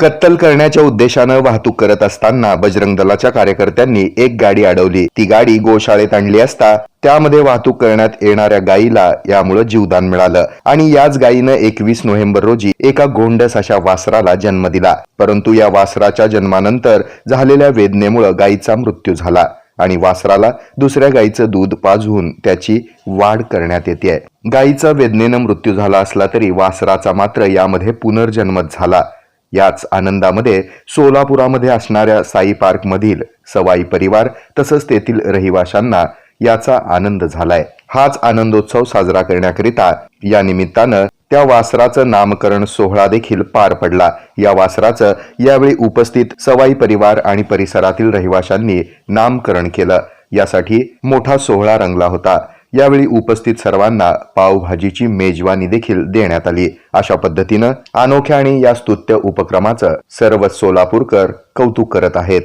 कत्तल करण्याच्या उद्देशानं वाहतूक करत असताना बजरंग दलाच्या कार्यकर्त्यांनी एक गाडी अडवली. ती गाडी गोशाळेत आणली असता त्यामध्ये वाहतूक करण्यात येणाऱ्या गायीला यामुळे जीवदान मिळालं आणि याच गायीनं एकवीस नोव्हेंबर रोजी एका गोंडस अशा वासराला जन्म दिला. परंतु या वासराच्या जन्मानंतर झालेल्या वेदनेमुळे गायीचा मृत्यू झाला आणि वासराला दुसऱ्या गायीचं दूध पाजवून त्याची वाढ करण्यात येते गायीचा वेदनेनं मृत्यू झाला असला तरी वासराचा मात्र यामध्ये पुनर्जन्मच झाला. याच आनंदामध्ये सोलापुरामध्ये असणाऱ्या साई पार्क मधील सवाई परिवार तसंच तेथील रहिवाशांना याचा आनंद झालाय. हाच आनंदोत्सव साजरा करण्याकरिता या निमित्तानं त्या वासराचं नामकरण सोहळा देखील पार पडला. या वासराचं यावेळी उपस्थित सवाई परिवार आणि परिसरातील रहिवाशांनी नामकरण केलं. यासाठी मोठा सोहळा रंगला होता. यावेळी उपस्थित सर्वांना पावभाजीची मेजवानी देखील देण्यात आली. अशा पद्धतीनं अनोख्या आणि या स्तुत्य उपक्रमाचं सर्व सोलापूरकर कौतुक करत आहेत.